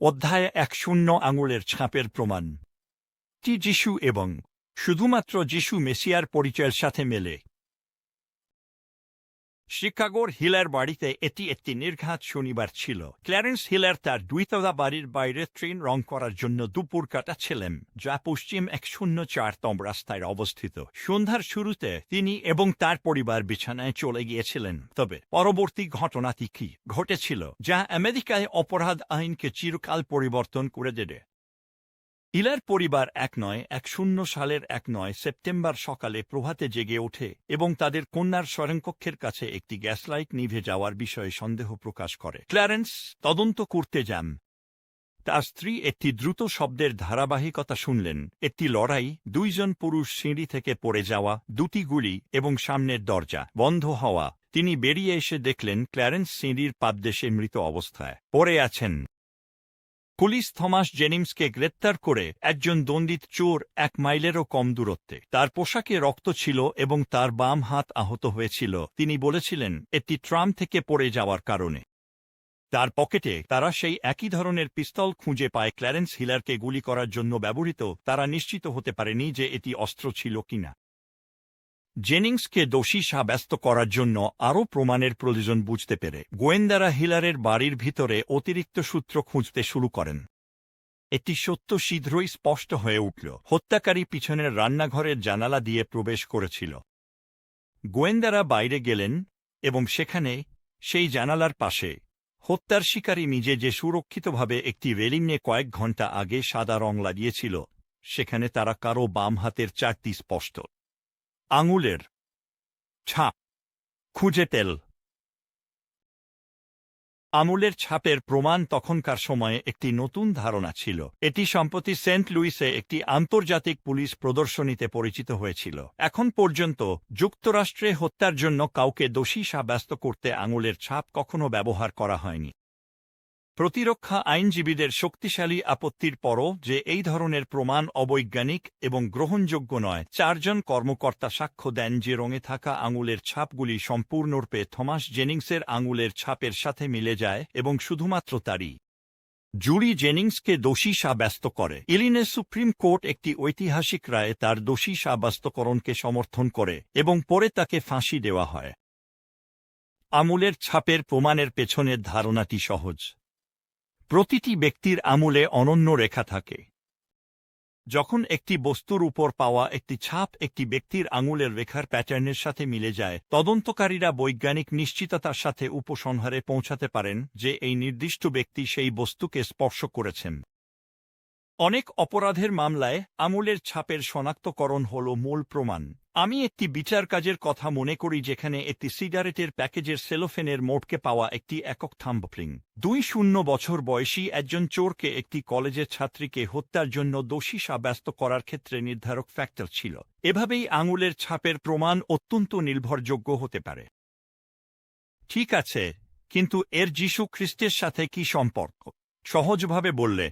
অধ্যায় এক শূন্য আঙুলের ছাপের প্রমাণ। টি যিশু এবং শুধুমাত্র যিশু মেসিয়ার পরিচয়ের সাথে মেলে। শিকাগোর হিলার বাড়িতে এটি একটি নির্ঘাত শনিবার ছিল। ক্ল্যারেন্স হিলার তার দুইতলা বাড়ির বাইরে ট্রেন রং করার জন্য দুপুর কাটাচ্ছিলেন, যা পশ্চিম এক শূন্য চারতম রাস্তায় অবস্থিত। সন্ধ্যার শুরুতে তিনি এবং তার পরিবার বিছানায় চলে গিয়েছিলেন। তবে পরবর্তী ঘটনাটি কি ঘটেছিল, যা আমেরিকায় অপরাধ আইনকে চিরকাল পরিবর্তন করে দেবে? ইলার পরিবার এক নয়, এক শূন্য সালের এক নয় সেপ্টেম্বর সকালে প্রভাতে জেগে ওঠে এবং তাদের কন্যার স্বয়ংকক্ষের কাছে একটি গ্যাস লাইট নিভে যাওয়ার বিষয়ে সন্দেহ প্রকাশ করে। ক্ল্যারেন্স, তদন্ত করতে যান। তার স্ত্রী একটি দ্রুত শব্দের ধারাবাহিকতা শুনলেন। একটি লড়াই, দুইজন পুরুষ সিঁড়ি থেকে পড়ে যাওয়া, দুটি গুলি এবং সামনের দরজা বন্ধ হওয়া। তিনি বেরিয়ে এসে দেখলেন ক্ল্যারেন্স সিঁড়ির পাদদেশে মৃত অবস্থায়। পড়ে আছেন। পুলিশ থমাস জেনিমসকে গ্রেপ্তার করে একজন দণ্ডিত চোর এক মাইলেরও কম দূরত্বে। তার পোশাকে রক্ত ছিল এবং তার বাম হাত আহত হয়েছিল। তিনি বলেছিলেন, এটি ট্রাম থেকে পড়ে যাওয়ার কারণে। তার পকেটে তারা সেই একই ধরনের পিস্তল খুঁজে পায় ক্ল্যারেন্স হিলারকে গুলি করার জন্য ব্যবহৃত। তারা নিশ্চিত হতে পারেনি যে এটি অস্ত্র ছিল কিনা। জেনিংসকে দোষী সাব্যস্ত করার জন্য আরও প্রমাণের প্রয়োজন বুঝতে পেরে গোয়েন্দারা হিলারের বাড়ির ভিতরে অতিরিক্ত সূত্র খুঁজতে শুরু করেন। একটি সত্য শীঘ্রই স্পষ্ট হয়ে উঠল। হত্যাকারী পিছনের রান্নাঘরের জানালা দিয়ে প্রবেশ করেছিল। গোয়েন্দারা বাইরে গেলেন এবং সেখানে সেই জানালার পাশে হত্যার শিকারী নিজে যে সুরক্ষিতভাবে একটি রেলিংয়ে কয়েক ঘণ্টা আগে সাদা রং লাগিয়েছিল, সেখানে তারা কারও বাম হাতের চারটি স্পষ্ট আঙুলের ছাপ খুঁজে তেল আমুলের ছাপের প্রমাণ তখনকার সময়ে একটি নতুন ধারণা ছিল। এটি সম্প্রতি সেন্ট লুইসে একটি আন্তর্জাতিক পুলিশ প্রদর্শনীতে পরিচিত হয়েছিল। এখন পর্যন্ত যুক্তরাষ্ট্রে হত্যার জন্য কাউকে দোষী সাব্যস্ত করতে আঙুলের ছাপ কখনো ব্যবহার করা হয়নি। প্রতিরক্ষা আইনজীবীদের শক্তিশালী আপত্তির পরও যে এই ধরনের প্রমাণ অবৈজ্ঞানিক এবং গ্রহণযোগ্য নয়, চারজন কর্মকর্তা সাক্ষ্য দেন যে রঙে থাকা আঙুলের ছাপগুলি সম্পূর্ণরূপে থমাস জেনিংসের আঙুলের ছাপের সাথে মিলে যায় এবং শুধুমাত্র তারই। জুরি জেনিংসকে দোষী সাব্যস্ত করে। ইলিনে সুপ্রিম কোর্ট একটি ঐতিহাসিক রায়ে তার দোষী সাব্যস্তকরণকে সমর্থন করে এবং পরে তাকে ফাঁসি দেওয়া হয়। আমুলের ছাপের প্রমাণের পেছনের ধারণাটি সহজ। প্রতিটি ব্যক্তির আমূলে অনন্য রেখা থাকে। যখন একটি বস্তুর উপর পাওয়া একটি ছাপ একটি ব্যক্তির আঙুলের রেখার প্যাটার্নের সাথে মিলে যায়, তদন্তকারীরা বৈজ্ঞানিক নিশ্চিততার সাথে উপসংহারে পৌঁছাতে পারেন যে এই নির্দিষ্ট ব্যক্তি সেই বস্তুকে স্পর্শ করেছেন। অনেক অপরাধের মামলায় আমূলের ছাপের শনাক্তকরণ হল মূল প্রমাণ। আমি একটি বিচার কাজের কথা মনে করি যেখানে একটি সিগারেটের প্যাকেজের সেলোফেনের মোটকে পাওয়া একটি একক থাম্বফ্লিং দুই শূন্য বছর বয়সী একজন চোরকে একটি কলেজের ছাত্রীকে হত্যার জন্য দোষী সাব্যস্ত করার ক্ষেত্রে নির্ধারক ফ্যাক্টর ছিল। এভাবেই আঙুলের ছাপের প্রমাণ অত্যন্ত নির্ভরযোগ্য হতে পারে। ঠিক আছে, কিন্তু এর যীশু খ্রিস্টের সাথে কি সম্পর্ক? সহজভাবে বললে,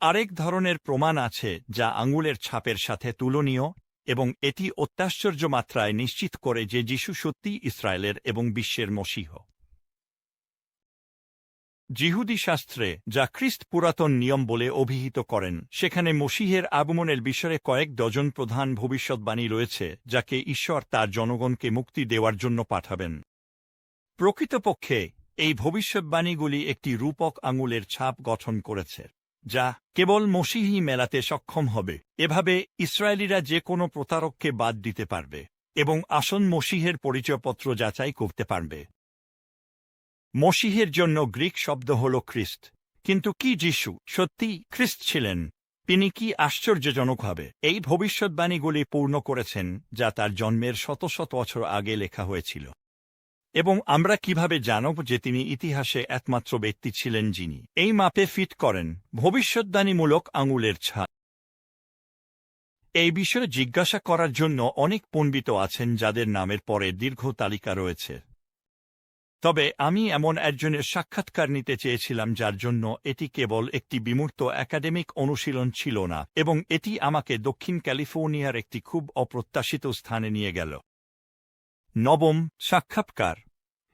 আরেক ধরনের প্রমাণ আছে যা আঙুলের ছাপের সাথে তুলনীয় এবং এটি অত্যাশ্চর্য মাত্রায় নিশ্চিত করে যে যিশু সত্যি ইসরায়েলের এবং বিশ্বের মসীহ। জিহুদি শাস্ত্রে, যা খ্রিস্ট পুরাতন নিয়ম বলে অভিহিত করেন, সেখানে মসীহের আগমনের বিষয়ে কয়েক ডজন প্রধান ভবিষ্যৎবাণী রয়েছে, যাকে ঈশ্বর তার জনগণকে মুক্তি দেওয়ার জন্য পাঠাবেন। প্রকৃতপক্ষে, এই ভবিষ্যৎবাণীগুলি একটি রূপক আঙুলের ছাপ গঠন করেছে। যা কেবল মসিহি মেলাতে সক্ষম হবে। এভাবে ইসরায়েলিরা যে কোনো প্রতারককে বাদ দিতে পারবে এবং আসন মসিহের পরিচয়পত্র যাচাই করতে পারবে। মসিহের জন্য গ্রিক শব্দ হল খ্রিস্ট। কিন্তু কি যিশু সত্যি খ্রিস্ট ছিলেন? তিনি কি আশ্চর্যজনকভাবে এই ভবিষ্যৎবাণীগুলি পূর্ণ করেছেন যা তার জন্মের শত শত বছর আগে লেখা হয়েছিল। এবং আমরা কীভাবে জানব যে তিনি ইতিহাসে একমাত্র ব্যক্তি ছিলেন যিনি? এই মাপে ফিট করেন ভবিষ্যৎবাণীমূলক আঙুলের ছাপ। এই বিষয়ে জিজ্ঞাসা করার জন্য অনেক পণ্ডিত আছেন যাদের নামের পরে দীর্ঘ তালিকা রয়েছে। তবে আমি এমন একজনের সাক্ষাৎকার নিতে চেয়েছিলাম যার জন্য এটি কেবল একটি বিমূর্ত একাডেমিক অনুশীলন ছিল না এবং এটি আমাকে দক্ষিণ ক্যালিফোর্নিয়ার একটি খুব অপ্রত্যাশিত স্থানে নিয়ে গেল। নবম সাক্ষাৎকার।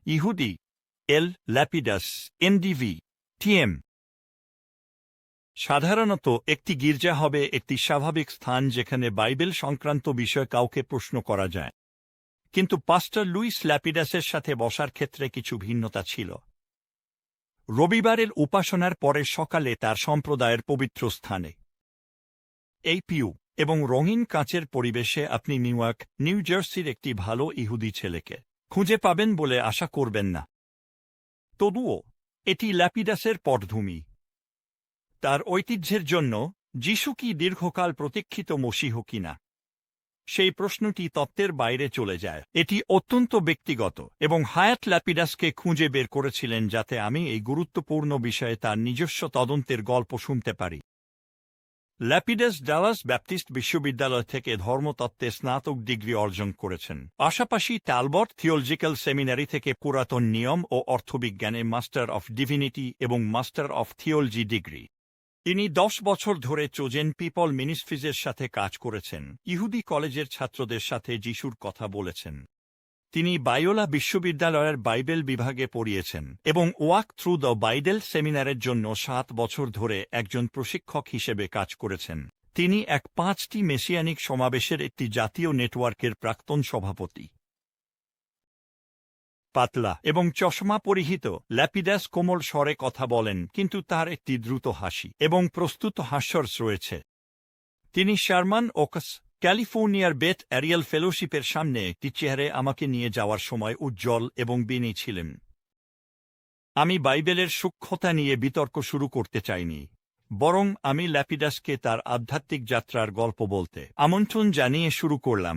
ইহুদি এল ল্যাপিডাস এনডিভি টিএম সাধারণত একটি গির্জা হবে একটি স্বাভাবিক স্থান যেখানে বাইবেল সংক্রান্ত বিষয় কাউকে প্রশ্ন করা যায়। কিন্তু পাস্টার লুইস ল্যাপিডাসের সাথে বসার ক্ষেত্রে কিছু ভিন্নতা ছিল। রবিবারের উপাসনার পরে সকালে তার সম্প্রদায়ের পবিত্র স্থানে। এই পিউ এবং রঙিন কাঁচের পরিবেশে আপনি নিউইয়র্ক নিউ জার্সির একটি ভালো ইহুদি ছেলেকে। খুঁজে পাবেন বলে আশা করবেন না। তবুও, এটি ল্যাপিডাসের পটভূমি। তার ঐতিহ্যের জন্য যিশু কি দীর্ঘকাল প্রতীক্ষিত মসীহ কিনা? সেই প্রশ্নটি তত্ত্বের বাইরে চলে যায়। এটি অত্যন্ত ব্যক্তিগত এবং হায়াত ল্যাপিডাসকে খুঁজে বের করেছিলেন যাতে আমি এই গুরুত্বপূর্ণ বিষয়ে তার নিজস্ব তদন্তের গল্প শুনতে পারি। ল্যাপিডাস ডালাস ব্যাপটিস্ট বিশ্ববিদ্যালয় থেকে ধর্মতত্ত্বে স্নাতক ডিগ্রি অর্জন করেছেন। পাশাপাশি ট্যালবট থিওলজিক্যাল সেমিনারি থেকে পুরাতন নিয়ম ও অর্থবিজ্ঞানে মাস্টার অফ ডিভিনিটি এবং মাস্টার অফ থিওলজি ডিগ্রি। তিনি দশ বছর ধরে চোজেন পিপল মিনিস্ট্রিজের সাথে কাজ করেছেন। ইহুদি কলেজের ছাত্রদের সাথে যিশুর কথা বলেছেন। তিনি বায়োলা বিশ্ববিদ্যালয়ের বাইবেল বিভাগে পড়িয়েছেন এবং ওয়াক থ্রু দ্য বাইডেল সেমিনারের জন্য সাত বছর ধরে একজন প্রশিক্ষক হিসেবে কাজ করেছেন। তিনি এক পাঁচটি মেসিয়ানিক সমাবেশের একটি জাতীয় নেটওয়ার্কের প্রাক্তন সভাপতি। পাতলা এবং চশমা পরিহিত ল্যাপিডাস কোমল স্বরে কথা বলেন, কিন্তু তার একটি দ্রুত হাসি এবং প্রস্তুত হাস্যর্স রয়েছে। তিনি শারমান ওকস ক্যালিফোর্নিয়ার বেট অ্যারিয়াল ফেলোশিপের সামনে একটি চেয়ারে আমাকে নিয়ে যাওয়ার সময় উজ্জ্বল এবং বিনী ছিলেন। আমি বাইবেলের সূক্ষ্মতা নিয়ে বিতর্ক শুরু করতে চাইনি, বরং আমি ল্যাপিডাসকে তার আধ্যাত্মিক যাত্রার গল্প বলতে আমন্ত্রণ জানিয়ে শুরু করলাম।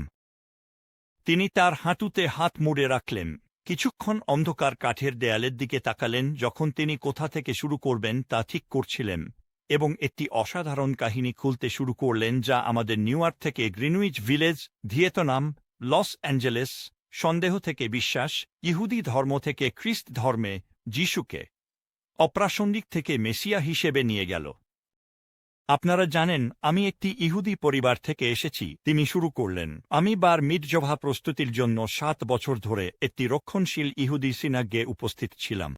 তিনি তার হাঁটুতে হাত মুড়ে রাখলেন, কিছুক্ষণ অন্ধকার কাঠের দেয়ালের দিকে তাকালেন, যখন তিনি কোথা থেকে শুরু করবেন তা ঠিক করছিলেন। এবং একটি অসাধারণ কাহিনী খুলতে শুরু করলেন যা আমাদের নিউইয়র্ক থেকে Greenwich Village, Vietnam, Los Angeles, সন্দেহ থেকে বিশ্বাস, ইহুদি ধর্ম থেকে খ্রিস্ট ধর্মে যিশুকে, অপ্রাসঙ্গিক থেকে মেসিয়া হিসেবে নিয়ে গেল। আপনারা জানেন, আমি একটি ইহুদি পরিবার থেকে এসেছি, তিনি শুরু করলেন, আমি বার মিটজভা প্রস্তুতির জন্য সাত বছর ধরে একটি রক্ষণশীল ইহুদি সিনাগ্যে উপস্থিত ছিলাম।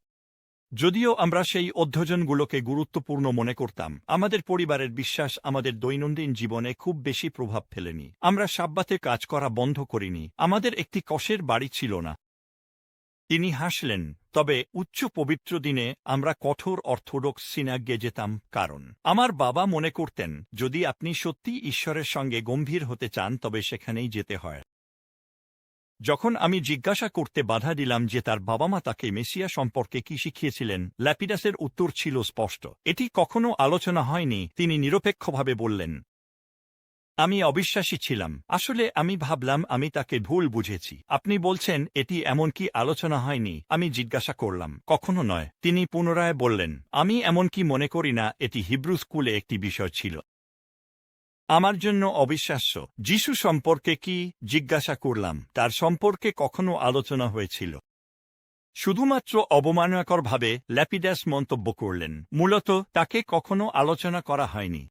যদিও আমরা সেই অধ্যয়নগুলোকে গুরুত্বপূর্ণ মনে করতাম, আমাদের পরিবারের বিশ্বাস আমাদের দৈনন্দিন জীবনে খুব বেশি প্রভাব ফেলেনি। আমরা সাব্বাতে কাজ করা বন্ধ করিনি, আমাদের একটি কষের বাড়ি ছিল না। তিনি হাসলেন, তবে উচ্চ পবিত্র দিনে আমরা কঠোর অর্থোডক্স সিনাগ্যে যেতাম, কারণ আমার বাবা মনে করতেন, যদি আপনি সত্যি ঈশ্বরের সঙ্গে গম্ভীর হতে চান, তবে সেখানেই যেতে হয়। যখন আমি জিজ্ঞাসা করতে বাধা দিলাম যে তার বাবা মা তাকে মেসিয়া সম্পর্কে কি শিখিয়েছিলেন, ল্যাপিডাসের উত্তর ছিল স্পষ্ট। এটি কখনো আলোচনা হয়নি, তিনি নিরপেক্ষভাবে বললেন, আমি অবিশ্বাসী ছিলাম। আসলে আমি ভাবলাম আমি তাকে ভুল বুঝেছি। আপনি বলছেন এটি এমনকি আলোচনা হয়নি, আমি জিজ্ঞাসা করলাম, কখনো নয়। তিনি পুনরায় বললেন, আমি এমনকি মনে করি না, এটি হিব্রু স্কুলে একটি বিষয় ছিল। আমার জন্য অবিশ্বাস্য। যিশু সম্পর্কে কি জিজ্ঞাসা করলাম, তার সম্পর্কে কখনো আলোচনা হয়েছিল। শুধুমাত্র অবমাননাকরভাবে ল্যাপিডাস মন্তব্য করলেন, মূলত তাকে কখনো আলোচনা করা হয়নি।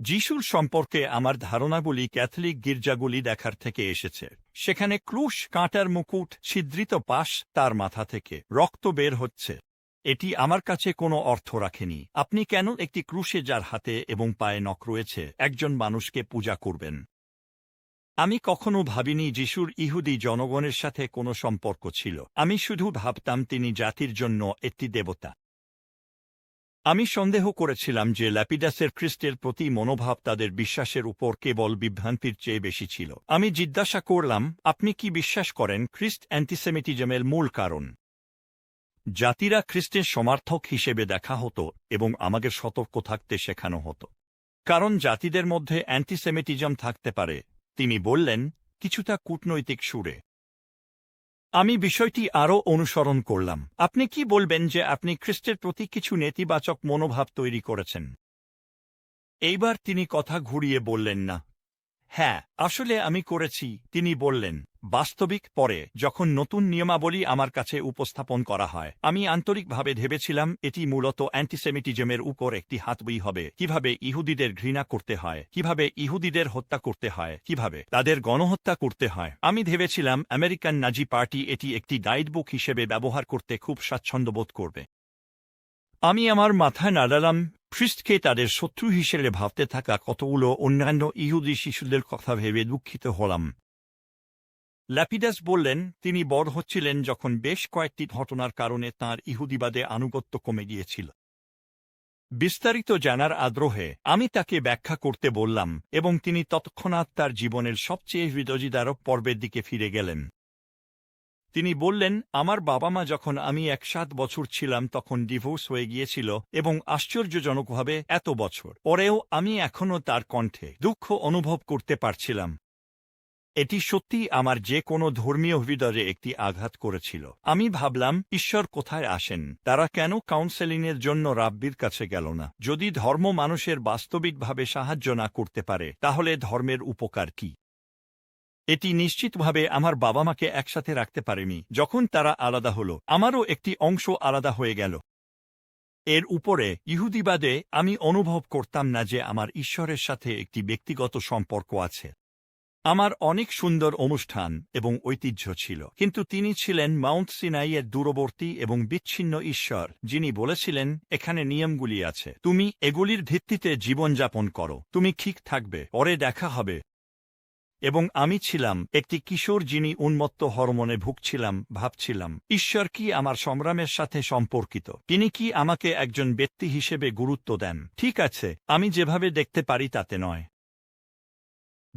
যিশুর সম্পর্কে আমার ধারণাগুলি ক্যাথলিক গির্জাগুলি দেখার থেকে এসেছে। সেখানে ক্রুশ কাঁটার মুকুট ছিদ্রিত পাশ তার মাথা থেকে রক্ত বের হচ্ছে। এটি আমার কাছে কোনো অর্থ রাখেনি। আপনি কেন একটি ক্রুশে যার হাতে এবং পায়ে নখ রয়েছে, একজন মানুষকে পূজা করবেন? আমি কখনো ভাবিনি যিশুর ইহুদি জনগণের সাথে কোনো সম্পর্ক ছিল। আমি শুধু ভাবতাম তিনি জাতির জন্য একটি দেবতা। আমি সন্দেহ করেছিলাম যে ল্যাপিডাসের খ্রিস্টের প্রতি মনোভাব তাদের বিশ্বাসের উপর কেবল বিভ্রান্তির চেয়ে বেশি ছিল। আমি জিজ্ঞাসা করলাম, আপনি কি বিশ্বাস করেন খ্রিস্ট অ্যান্টিসেমিটিজমের মূল কারণ? জাতিরা খ্রিস্টের সমার্থক হিসেবে দেখা হতো এবং আমাদের সতর্ক থাকতে শেখানো হতো। কারণ জাতিদের মধ্যে অ্যান্টিসেমিটিজম থাকতে পারে। তিনি বললেন, কিছুটা কূটনৈতিক সুরে। আমি বিষয়টি আরও অনুসরণ করলাম। আপনি কি বলবেন যে আপনি খ্রিস্টের প্রতি কিছু নেতিবাচক মনোভাব তৈরি করেছেন? এইবার তিনি কথা ঘুরিয়ে বললেন, না। হ্যাঁ আসলে আমি করেছি, তিনি বললেন। বাস্তবিক পরে, যখন নতুন নিয়মাবলী আমার কাছে উপস্থাপন করা হয়, আমি আন্তরিকভাবে ভেবেছিলাম এটি মূলত অ্যান্টিসেমিটিজমের উপর একটি হাতবই হবে। কীভাবে ইহুদিদের ঘৃণা করতে হয়, কীভাবে ইহুদিদের হত্যা করতে হয়, কীভাবে তাদের গণহত্যা করতে হয়। আমি ভেবেছিলাম আমেরিকান নাজি পার্টি এটি একটি গাইডবুক হিসেবে ব্যবহার করতে খুব স্বাচ্ছন্দ্য বোধ করবে। আমি আমার মাথায় নাড়ালাম খ্রিস্টকে তাদের শত্রু হিসেবে ভাবতে থাকা কতগুলো অন্যান্য ইহুদি শিশুদের কথা ভেবে দুঃখিত হলাম। ল্যাপিডাস বললেন, তিনি বড় হচ্ছিলেন যখন বেশ কয়েকটি ঘটনার কারণে তার ইহুদিবাদে আনুগত্য কমে গিয়েছিল। বিস্তারিত জানার আগ্রহে আমি তাকে ব্যাখ্যা করতে বললাম এবং তিনি তৎক্ষণাৎ তার জীবনের সবচেয়ে হৃদয়দারক পর্বের দিকে ফিরে গেলেন। তিনি বললেন, আমার বাবা মা যখন আমি এক সাত বছর ছিলাম তখন ডিভোর্স হয়ে গিয়েছিল এবং আশ্চর্যজনকভাবে এত বছর পরেও আমি এখনও তার কণ্ঠে দুঃখ অনুভব করতে পারছিলাম। এটি সত্যি আমার যে কোনো ধর্মীয় হৃদয়ে একটি আঘাত করেছিল। আমি ভাবলাম, ঈশ্বর কোথায় আসেন? তারা কেন কাউন্সেলিংয়ের জন্য রাব্বির কাছে গেল না? যদি ধর্ম মানুষের বাস্তবিকভাবে সাহায্য না করতে পারে, তাহলে ধর্মের উপকার কি? এটি নিশ্চিতভাবে আমার বাবা মাকে একসাথে রাখতে পারেনি, যখন তারা আলাদা হল। আমারও একটি অংশ আলাদা হয়ে গেল। এর উপরে, ইহুদিবাদে আমি অনুভব করতাম না যে আমার ঈশ্বরের সাথে একটি ব্যক্তিগত সম্পর্ক আছে। আমার অনেক সুন্দর অনুষ্ঠান এবং ঐতিহ্য ছিল, কিন্তু তিনি ছিলেন মাউন্ট সিনাইয়ের দূরবর্তী এবং বিচ্ছিন্ন ঈশ্বর, যিনি বলেছিলেন, এখানে নিয়মগুলি আছে। তুমি এগুলির ভিত্তিতে জীবনযাপন করো। তুমি ঠিক থাকবে। পরে দেখা হবে। এবং আমি ছিলাম একটি কিশোর যিনি উন্মত্ত হরমোনে ভুগছিলাম, ভাবছিলাম, ঈশ্বর কি আমার সংগ্রামের সাথে সম্পর্কিত? তিনি কি আমাকে একজন ব্যক্তি হিসেবে গুরুত্ব দেন? ঠিক আছে, আমি যেভাবে দেখতে পারি তাতে নয়।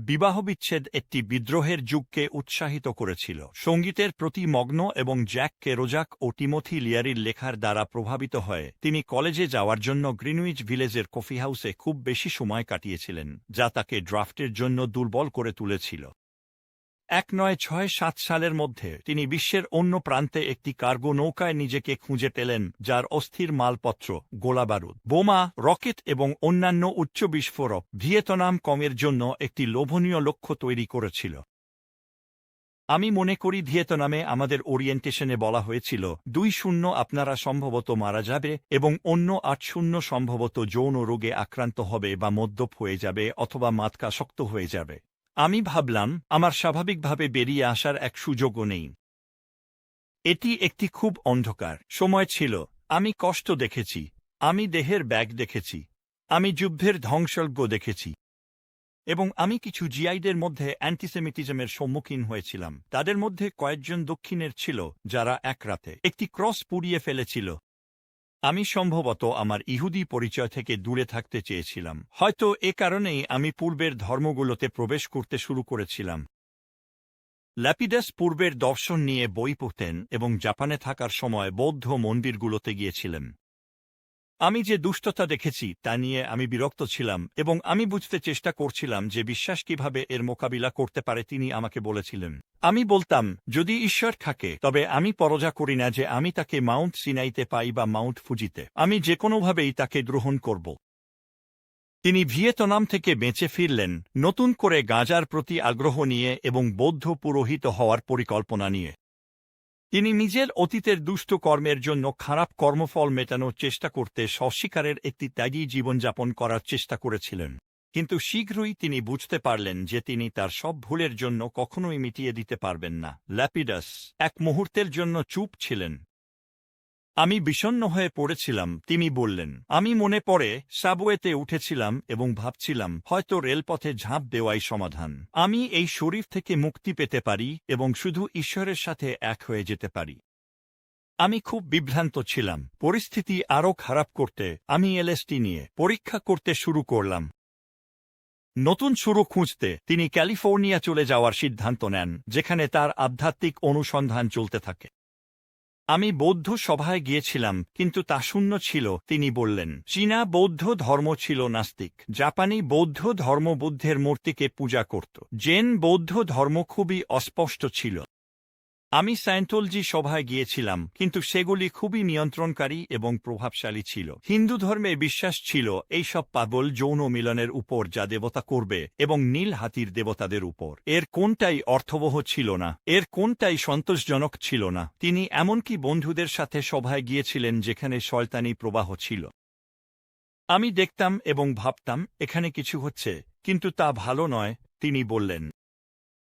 বিবাহবিচ্ছেদ একটি বিদ্রোহের যুগকে উৎসাহিত করেছিল। সঙ্গীতের প্রতি মগ্ন এবং জ্যাক কেরোজাক ও টিমোথি লিয়ারির লেখার দ্বারা প্রভাবিত হয়ে, তিনি কলেজে যাওয়ার জন্য গ্রিনউইচ ভিলেজের কফি হাউসে খুব বেশি সময় কাটিয়েছিলেন, যা তাকে ড্রাফটের জন্য দুর্বল করে তুলেছিল। এক নয় ছয় সাত সালের মধ্যে তিনি বিশ্বের অন্য প্রান্তে একটি কার্গো নৌকায় নিজেকে খুঁজে পেলেন, যার অস্থির মালপত্র গোলাবারুদ বোমা, রকেট এবং অন্যান্য উচ্চ বিস্ফোরক ভিয়েতনাম কমের জন্য একটি লোভনীয় লক্ষ্য তৈরি করেছিল। আমি মনে করি ভিয়েতনামে আমাদের ওরিয়েন্টেশনে বলা হয়েছিল, দুই শূন্য আপনারা সম্ভবত মারা যাবে এবং অন্য আট শূন্য সম্ভবত যৌন রোগে আক্রান্ত হবে বা মদ্যপ হয়ে যাবে অথবা মাতকা শক্ত হয়ে যাবে। আমি ভাবলাম, আমার স্বাভাবিকভাবে বেরিয়ে আসার এক সুযোগও নেই। এটি একটি খুব অন্ধকার সময় ছিল। আমি কষ্ট দেখেছি। আমি দেহের ব্যাগ দেখেছি। আমি যুদ্ধের ধ্বংসজ্ঞ দেখেছি। এবং আমি কিছু জিআইদের মধ্যে অ্যান্টিসেমিটিজমের সম্মুখীন হয়েছিলাম। তাদের মধ্যে কয়েকজন দক্ষিণের ছিল, যারা এক রাতে একটি ক্রস পুড়িয়ে ফেলেছিল। আমি সম্ভবত আমার ইহুদি পরিচয় থেকে দূরে থাকতে চেয়েছিলাম। হয়তো এ কারণেই আমি পূর্বের ধর্মগুলোতে প্রবেশ করতে শুরু করেছিলাম। ল্যাপিডাস পূর্বের দর্শন নিয়ে বই পড়তেন এবং জাপানে থাকার সময় বৌদ্ধ মন্দিরগুলোতে গিয়েছিলেন। আমি যে দুষ্টতা দেখেছি তা নিয়ে আমি বিরক্ত ছিলাম এবং আমি বুঝতে চেষ্টা করছিলাম যে বিশ্বাস কীভাবে এর মোকাবিলা করতে পারে তিনি আমাকে বলেছিলেন। আমি বলতাম, যদি ঈশ্বর থাকে, তবে আমি পরজা করি না যে আমি তাকে মাউন্ট সিনাইতে পাই বা মাউন্ট ফুজিতে। আমি যে কোনোভাবেই তাকে গ্রহণ করব। তিনি ভিয়েতনাম থেকে বেঁচে ফিরলেন, নতুন করে গাঁজার প্রতি আগ্রহ নিয়ে এবং বৌদ্ধ পুরোহিত হওয়ার পরিকল্পনা নিয়ে। তিনি নিজের অতীতের দুষ্ট কর্মের জন্য খারাপ কর্মফল মেটানোর চেষ্টা করতে স্বস্বীকারের একটি ত্যাগী জীবনযাপন করার চেষ্টা করেছিলেন। কিন্তু শীঘ্রই তিনি বুঝতে পারলেন যে তিনি তার সব ভুলের জন্য কখনোই মিটিয়ে দিতে পারবেন না। ল্যাপিডাস এক মুহূর্তের জন্য চুপ ছিলেন। আমি বিষণ্ণ হয়ে পড়েছিলাম, তিনি বললেন। আমি মনে পড়ে, সাবওয়েতে উঠেছিলাম এবং ভাবছিলাম, হয়তো রেলপথে ঝাঁপ দেওয়াই সমাধান। আমি এই শরীর থেকে মুক্তি পেতে পারি এবং শুধু ঈশ্বরের সাথে এক হয়ে যেতে পারি। আমি খুব বিভ্রান্ত ছিলাম, পরিস্থিতি আরও খারাপ করতে, আমি এলএসটি নিয়ে পরীক্ষা করতে শুরু করলাম। নতুন শুরু খুঁজতে, তিনি ক্যালিফোর্নিয়া চলে যাওয়ার সিদ্ধান্ত নেন, যেখানে তার আধ্যাত্মিক অনুসন্ধান চলতে থাকে। আমি বৌদ্ধ সভায় গিয়েছিলাম, কিন্তু তা শূন্য ছিল, তিনি বললেন। চীনা বৌদ্ধ ধর্ম ছিল নাস্তিক। জাপানি বৌদ্ধ ধর্ম বুদ্ধের মূর্তিকে পূজা করত। জেন বৌদ্ধ ধর্ম খুবই অস্পষ্ট ছিল। আমি সায়েন্টোলজি সভায় গিয়েছিলাম, কিন্তু সেগুলি খুবই নিয়ন্ত্রণকারী এবং প্রভাবশালী ছিল। হিন্দু ধর্মে বিশ্বাস ছিল এইসব পাগল যৌন মিলনের উপর যা দেবতা করবে এবং নীল হাতির দেবতাদের উপর। এর কোনটাই অর্থবহ ছিল না, এর কোনটাই সন্তোষজনক ছিল না। তিনি এমনকি বন্ধুদের সাথে সভায় গিয়েছিলেন যেখানে শয়তানি প্রবাহ ছিল। আমি দেখতাম এবং ভাবতাম, এখানে কিছু হচ্ছে, কিন্তু তা ভালো নয়, তিনি বললেন।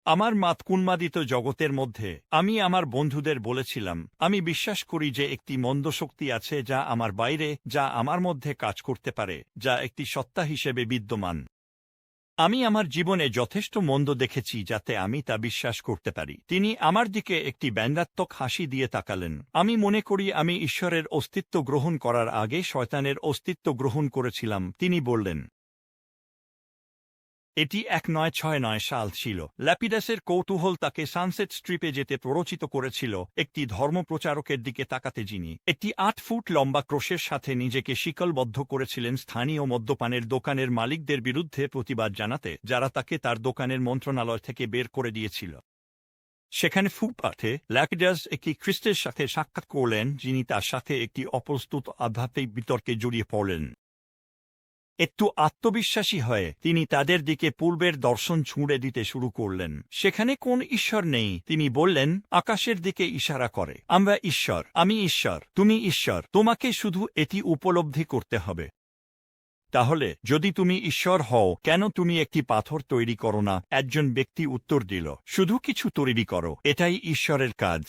আমার মাতকুন্মাদিত জগতের মধ্যে আমি আমার বন্ধুদের বলেছিলাম, আমি বিশ্বাস করি যে একটি মন্দ শক্তি আছে যা আমার বাইরে, যা আমার মধ্যে কাজ করতে পারে, যা একটি সত্তা হিসেবে বিদ্যমান। আমি আমার জীবনে যথেষ্ট মন্দ দেখেছি যাতে আমি তা বিশ্বাস করতে পারি। তিনি আমার দিকে একটি ব্যঙ্গাত্মক হাসি দিয়ে তাকালেন। আমি মনে করি আমি ঈশ্বরের অস্তিত্ব গ্রহণ করার আগে শয়তানের অস্তিত্ব গ্রহণ করেছিলাম। তিনি বললেন এটি এক নয় ছয় নয় সাল ছিল। ল্যাপিডাসের কৌতূহল তাকে সানসেট স্ট্রিপে যেতে প্ররোচিত করেছিল একটি ধর্মপ্রচারকের দিকে তাকাতে যিনি। একটি আট ফুট লম্বা ক্রোশের সাথে নিজেকে শিকলবদ্ধ করেছিলেন স্থানীয় মদ্যপানের দোকানের মালিকদের বিরুদ্ধে প্রতিবাদ জানাতে, যারা তাকে তার দোকানের মন্ত্রণালয় থেকে বের করে দিয়েছিল। সেখানে ফুটপাথে ল্যাপিডাস একটি খ্রিস্টের সাথে সাক্ষাৎ করলেন, যিনি তার সাথে একটি অপ্রস্তুত আধ্যাত্মিক বিতর্কে জড়িয়ে পড়লেন। একটু আত্মবিশ্বাসী হয়ে তিনি তাদের দিকে পূর্বের দর্শন ছুঁড়ে দিতে শুরু করলেন। সেখানে কোন ঈশ্বর নেই? তিনি বললেন, আকাশের দিকে ইশারা করে। আমরা ঈশ্বর, আমি ঈশ্বর, তুমি ঈশ্বর, তোমাকে শুধু এটি উপলব্ধি করতে হবে। তাহলে, যদি তুমি ঈশ্বর হও, কেন তুমি একটি পাথর তৈরি করো না? একজন ব্যক্তি উত্তর দিল, শুধু কিছু তৈরি করো, এটাই ঈশ্বরের কাজ।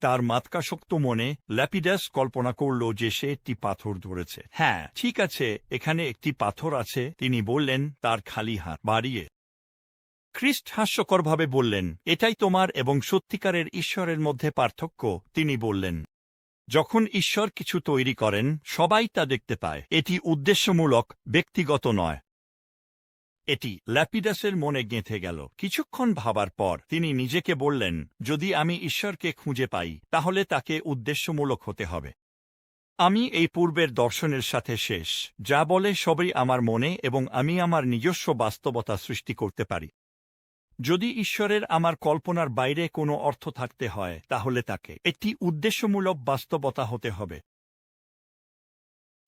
তার মাতকাশক্ত মনে ল্যাপিডাস কল্পনা করল যে সে একটি পাথর ধরেছে। হ্যাঁ। ঠিক আছে এখানে একটি পাথর আছে তিনি বললেন তার খালি হাত বাড়িয়ে খ্রিস্ট হাস্যকরভাবে বললেন এটাই তোমার এবং সত্যিকারের ঈশ্বরের মধ্যে পার্থক্য তিনি বললেন। যখন ঈশ্বর কিছু তৈরি করেন সবাই তা দেখতে পায়। এটি উদ্দেশ্যমূলক ব্যক্তিগত নয়। এটি ল্যাপিডাসের মনে গেঁথে গেল। কিছুক্ষণ ভাবার পর তিনি নিজেকে বললেন, যদি আমি ঈশ্বরকে খুঁজে পাই, তাহলে তাকে উদ্দেশ্যমূলক হতে হবে। আমি এই পূর্বের দর্শনের সাথে শেষ। যা বলে সবই আমার মনে এবং আমি আমার নিজস্ব বাস্তবতা সৃষ্টি করতে পারি। যদি ঈশ্বরের আমার কল্পনার বাইরে কোনো অর্থ থাকতে হয়, তাহলে তাকে। একটি উদ্দেশ্যমূলক বাস্তবতা হতে হবে।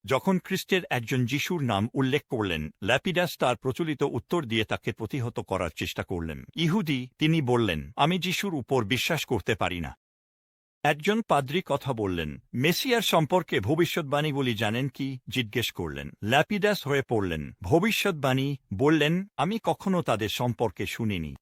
যখন খ্রিস্টের একজন যিশুর নাম উল্লেখ করলেন, ল্যাপিডাস তার প্রচলিত উত্তর দিয়ে তাকে প্রতিহত করার চেষ্টা করলেন। ইহুদি, তিনি বললেন, আমি যিশুর উপর বিশ্বাস করতে পারি না। একজন পাদ্রী কথা বললেন, মেসিয়ার সম্পর্কে ভবিষ্যৎবাণীগুলি জানেন কি? জিজ্ঞেস করলেন। ল্যাপিডাস হয়ে পড়লেন, ভবিষ্যৎবাণী? বললেন, আমি কখনো তাদের সম্পর্কে শুনিনি।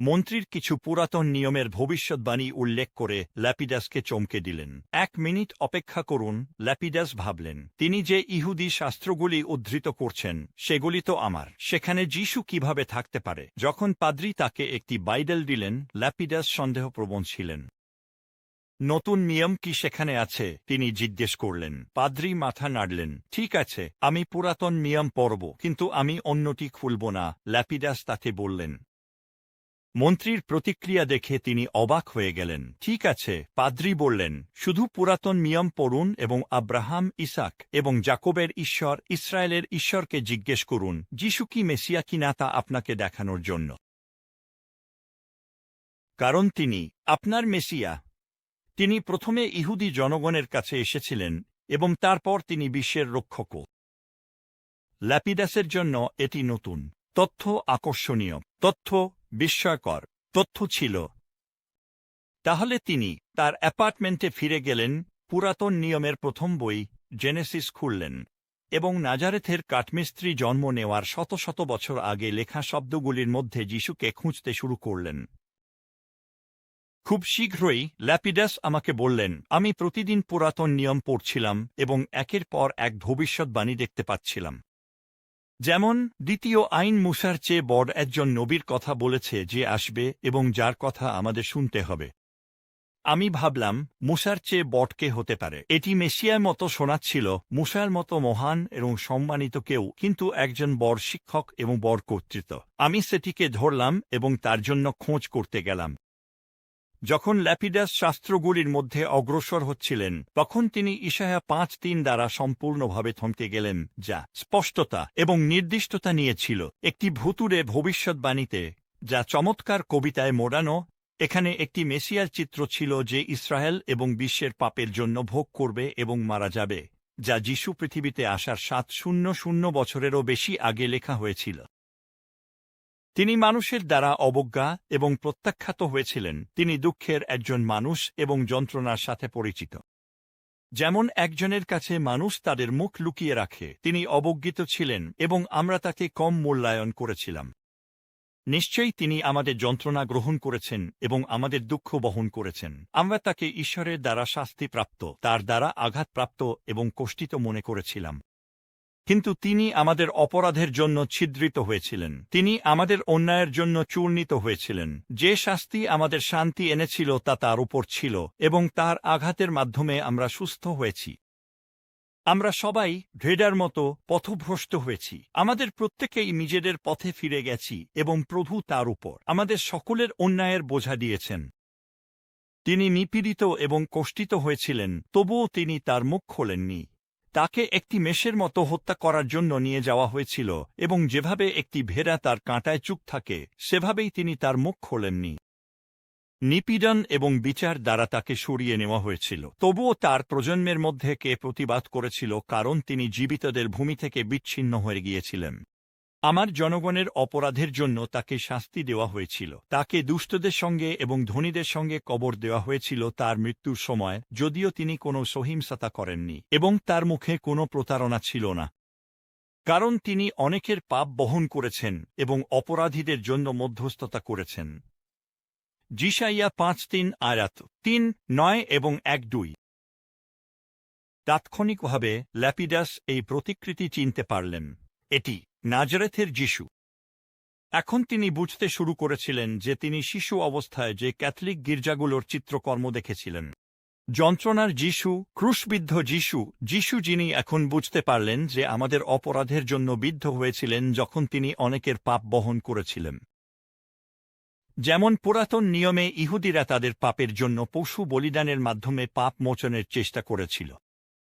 মন্ত্রীর কিছু পুরাতন নিয়মের ভবিষ্যৎবাণী উল্লেখ করে ল্যাপিডাসকে চমকে দিলেন। এক মিনিট অপেক্ষা করুন, ল্যাপিডাস ভাবলেন। তিনি যে ইহুদি শাস্ত্রগুলি উদ্ধৃত করছেন, সেগুলি তো আমার। সেখানে যিশু কীভাবে থাকতে পারে? যখন পাদ্রি তাকে একটি বাইডেল দিলেন, ল্যাপিডাস সন্দেহপ্রবণ ছিলেন। নতুন নিয়ম কি সেখানে আছে? তিনি জিজ্ঞেস করলেন। পাদ্রি মাথা নাড়লেন। ঠিক আছে, আমি পুরাতন নিয়ম পড়ব, কিন্তু আমি অন্যটি খুলব না। ল্যাপিডাস তাকে বললেন মন্ত্রীর প্রতিক্রিয়া দেখে তিনি অবাক হয়ে গেলেন। ঠিক আছে, পাদ্রি বললেন, শুধু পুরাতন নিয়ম পড়ুন এবং আব্রাহাম, ইসাক এবং জাকবের ঈশ্বর, ইসরায়েলের ঈশ্বরকে জিজ্ঞেস করুন, যিশু কি মেসিয়া কিনা তা আপনাকে দেখানোর জন্য? কারণ তিনি আপনার মেসিয়া। তিনি প্রথমে ইহুদি জনগণের কাছে এসেছিলেন এবং তারপর তিনি বিশ্বের রক্ষক ল্যাপিডাসের জন্য এটি নতুন। তথ্য আকর্ষণীয়। তথ্য বিস্ময়কর, তথ্য ছিল। তাহলে তিনি তার অ্যাপার্টমেন্টে ফিরে গেলেন, পুরাতন নিয়মের প্রথম বই, জেনেসিস খুললেন, এবং নাজারেথের কাঠমিস্ত্রি জন্ম নেওয়ার শত শত বছর আগে লেখা শব্দগুলির মধ্যে যিশুকে খুঁজতে শুরু করলেন। খুব শীঘ্রই ল্যাপিডাস আমাকে বললেন, আমি প্রতিদিন পুরাতন নিয়ম পড়ছিলাম এবং একের পর এক ভবিষ্যৎবাণী দেখতে পাচ্ছিলাম। যেমন, দ্বিতীয় আইন মুসার চেয়ে বড় একজন নবীর কথা বলেছে যে আসবে এবং যার কথা আমাদের শুনতে হবে। আমি ভাবলাম, মুসার চেয়ে বটকে হতে পারে। এটি মেশিয়ার মতো শোনাচ্ছিল, মুসার মতো মহান এবং সম্মানিত কেউ, কিন্তু একজন বড় শিক্ষক এবং বড় কর্তৃত্ব। আমি সেটিকে ধরলাম এবং তার জন্য খোঁজ করতে গেলাম। যখন ল্যাপিডাস শাস্ত্রগুলির মধ্যে অগ্রসর হচ্ছিলেন, তখন তিনি ইশায়া পাঁচ তিন দ্বারা সম্পূর্ণভাবে থমকে গেলেন, যা স্পষ্টতা এবং নির্দিষ্টতা নিয়েছিল। একটি ভুতুরে ভবিষ্যৎবাণীতে, যা চমৎকার কবিতায় মোড়ানো, এখানে একটি মেসিয়ার চিত্র ছিল যে ইসরায়েল এবং বিশ্বের পাপের জন্য ভোগ করবে এবং মারা যাবে, যা যিশু পৃথিবীতে আসার সাত শূন্য শূন্য বছরেরও বেশি আগে লেখা হয়েছিল। তিনি মানুষের দ্বারা অবজ্ঞা এবং প্রত্যাখ্যাত হয়েছিলেন। তিনি দুঃখের একজন মানুষ এবং যন্ত্রণার সাথে পরিচিত। যেমন একজনের কাছে মানুষ তাদের মুখ লুকিয়ে রাখে, তিনি অবজ্ঞিত ছিলেন এবং আমরা তাকে কম মূল্যায়ন করেছিলাম। নিশ্চয়ই তিনি আমাদের যন্ত্রণা গ্রহণ করেছেন এবং আমাদের দুঃখ বহন করেছেন। আমরা তাকে ঈশ্বরের দ্বারা শাস্তিপ্রাপ্ত, তার দ্বারা আঘাতপ্রাপ্ত এবং কষ্টিত মনে করেছিলাম। কিন্তু তিনি আমাদের অপরাধের জন্য ছিদ্রিত হয়েছিলেন। তিনি আমাদের অন্যায়ের জন্য চূর্ণিত হয়েছিলেন। যে শাস্তি আমাদের শান্তি এনেছিল তা তার উপর ছিল এবং তার আঘাতের মাধ্যমে আমরা সুস্থ হয়েছি। আমরা সবাই ভেডার মতো পথভ্রষ্ট হয়েছি। আমাদের প্রত্যেকেই নিজেদের পথে ফিরে গেছি এবং প্রভু তার উপর। আমাদের সকলের অন্যায়ের বোঝা দিয়েছেন। তিনি নিপীড়িত এবং কষ্টিত হয়েছিলেন, তবুও তিনি তার মুখ খোলেননি। তাকে একটি মেষের মতো হত্যা করার জন্য নিয়ে যাওয়া হয়েছিল এবং যেভাবে একটি ভেড়া তার কাঁটায় চুপ থাকে, সেভাবেই তিনি তার মুখ খোলেননি। নিপীড়ন এবং বিচার দ্বারা তাকে সরিয়ে নেওয়া হয়েছিল। তবুও তার প্রজন্মের মধ্যে কে প্রতিবাদ করেছিল কারণ তিনি জীবিতদের ভূমি থেকে বিচ্ছিন্ন হয়ে গিয়েছিলেন। আমার জনগণের অপরাধের জন্য তাকে শাস্তি দেওয়া হয়েছিল। তাকে দুষ্টদের সঙ্গে এবং ধনীদের সঙ্গে কবর দেওয়া হয়েছিল তার মৃত্যুর সময়, যদিও তিনি কোনো সহিংসতা করেননি এবং তার মুখে কোনো প্রতারণা ছিল না। কারণ তিনি অনেকের পাপ বহন করেছেন এবং অপরাধীদের জন্য মধ্যস্থতা করেছেন। জিসাইয়া পাঁচ তিন আয়াত তিন, নয় এবং এক দুই। তাৎক্ষণিকভাবে ল্যাপিডাস এই প্রতিকৃতি চিনতে পারলেন। এটি নাজারেথের যিশু। এখন তিনি বুঝতে শুরু করেছিলেন যে তিনি শিশু অবস্থায় যে ক্যাথলিক গির্জাগুলোর চিত্রকর্ম দেখেছিলেন। যন্ত্রণার যিশু, ক্রুশবিদ্ধ যিশু যিশু যিনি এখন বুঝতে পারলেন যে আমাদের অপরাধের জন্য বিদ্ধ হয়েছিলেন যখন তিনি অনেকের পাপ বহন করেছিলেন। যেমন পুরাতন নিয়মে ইহুদিরা তাদের পাপের জন্য পশু বলিদানের মাধ্যমে পাপ মোচনের চেষ্টা করেছিল।